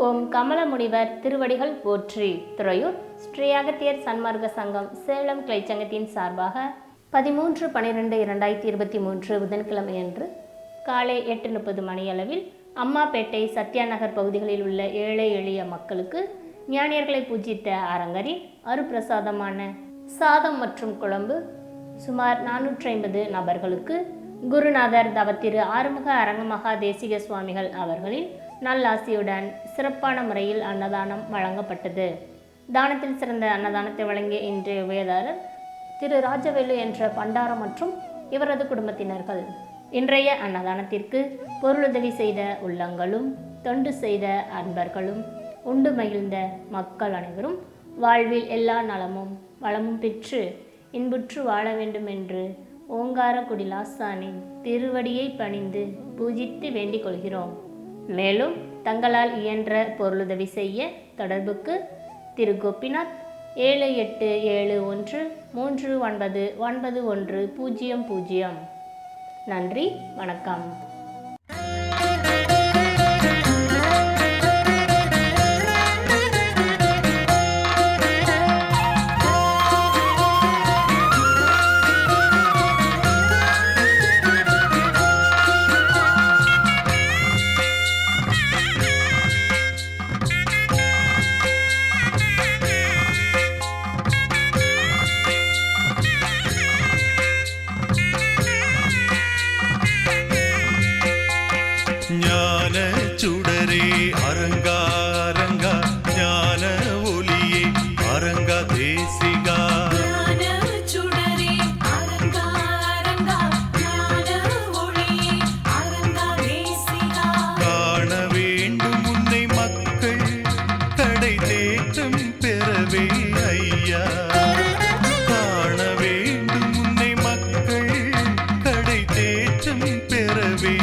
ஓம் கமலமுனிவர் திருவடிகள் போற்றி. துறையூர் ஸ்ரீ அகத்தியர் சன்மார்க்க சங்கம் சேலம் கிளைச்சங்கத்தின் சார்பாக பதிமூன்று பன்னிரெண்டு இரண்டாயிரத்தி இருபத்தி மூன்று புதன்கிழமை அன்று காலை எட்டு முப்பது மணியளவில் அம்மாப்பேட்டை சத்யா நகர் பகுதிகளில் உள்ள ஏழை எளிய மக்களுக்கு ஞானியர்களை பூஜித்த அரங்கரி அருப்பிரசாதமான சாதம் மற்றும் குழம்பு சுமார் நானூற்றி ஐம்பது நபர்களுக்கு குருநாதர் தவத்திரு ஆறுமுக அரங்கமகா தேசிக சுவாமிகள் அவர்களின் நல்லாசியுடன் சிறப்பான முறையில் அன்னதானம் வழங்கப்பட்டது. தானத்தில் சிறந்த அன்னதானத்தை வழங்கிய இன்றைய உபயதாரர் திரு ராஜவேலு என்ற பண்டாரம் மற்றும் இவரது குடும்பத்தினர்கள் இன்றைய அன்னதானத்திற்கு பொருளுதவி செய்த உள்ளங்களும் தொண்டு செய்த அன்பர்களும் உண்டு மகிழ்ந்த மக்கள் அனைவரும் வாழ்வில் எல்லா நலமும் வளமும் பெற்று இன்புற்று வாழ வேண்டும் என்று ஓங்காரக்குடி லாசானின் திருவடியை பணிந்து பூஜித்து வேண்டிக் கொள்கிறோம். மேலும் தங்களால் இயன்ற பொருளுதவி செய்ய தொடர்புக்கு திரு. கோபிநாத் ஏழு எட்டு ஏழு ஒன்று மூன்று ஒன்பது ஒன்பது ஒன்று பூஜ்ஜியம் பூஜ்ஜியம். நன்றி வணக்கம். தேசிகா காண வேண்டும் உன்னை மக்கள் கடை தேற்றம் பெறவே ஐயா. காண வேண்டும் உன்னை மக்கள் கடை தேற்றம் பெறவே